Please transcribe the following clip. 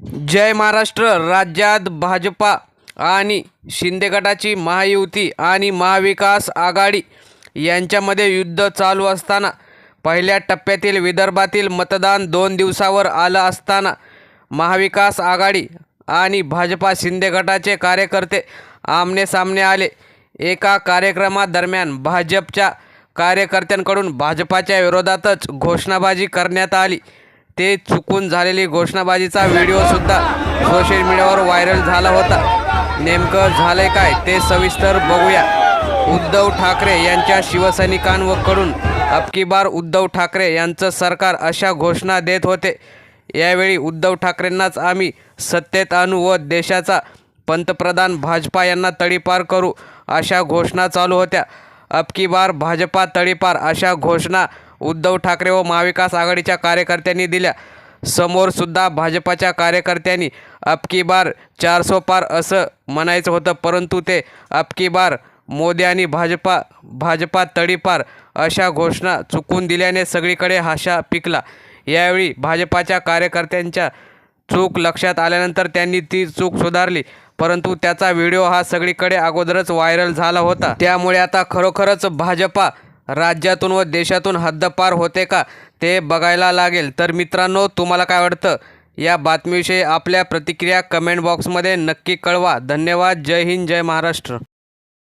जय महाराष्ट्र राज्यात भाजपा आणि शिंदे गटाची महायुती आणि महाविकास आघाडी यांच्यामध्ये युद्ध चालू असताना पहिल्या टप्प्यातील विदर्भातील मतदान दोन दिवसावर आलं असताना महाविकास आघाडी आणि भाजपा शिंदे गटाचे कार्यकर्ते आमनेसामने आले. एका कार्यक्रमादरम्यान भाजपच्या कार्यकर्त्यांकडून भाजपाच्या विरोधातच घोषणाबाजी करण्यात आली. ते चुकून झालेली घोषणाबाजीचा व्हिडिओसुद्धा सोशल मीडियावर व्हायरल झाला होता. नेमकं झालंय काय ते सविस्तर बघूया. उद्धव ठाकरे यांच्या शिवसैनिकांकडून अबकीबार उद्धव ठाकरे यांचं सरकार अशा घोषणा देत होते. यावेळी उद्धव ठाकरेंनाच आम्ही सत्तेत आणू व देशाचा पंतप्रधान भाजपा यांना तडीपार करू अशा घोषणा चालू होत्या. अबकी बार भाजपा तडीपार अशा घोषणा उद्धव ठाकरे व महाविकास आघाडीच्या कार्यकर्त्यांनी दिल्या. समोरसुद्धा भाजपाच्या कार्यकर्त्यांनी अबकी बार चारसो पार असं म्हणायचं होतं परंतु ते अबकी बार मोदी आणि भाजपा भाजपा तडीपार अशा घोषणा चुकून दिल्याने सगळीकडे हाशा पिकला. यावेळी भाजपाच्या कार्यकर्त्यांच्या चूक लक्षात आल्यानंतर त्यांनी ती चूक सुधारली परंतु त्याचा व्हिडिओ हा सगळीकडे अगोदरच व्हायरल झाला होता. त्यामुळे आता खरोखरच भाजपा राज्यातून व देशातून हद्दपार होते का ते बघायला लागेल. तर मित्रांनो तुम्हाला काय वाटतं? या बातमीविषयी आपल्या प्रतिक्रिया कमेंट बॉक्समध्ये नक्की कळवा. धन्यवाद. जय हिंद जय महाराष्ट्र.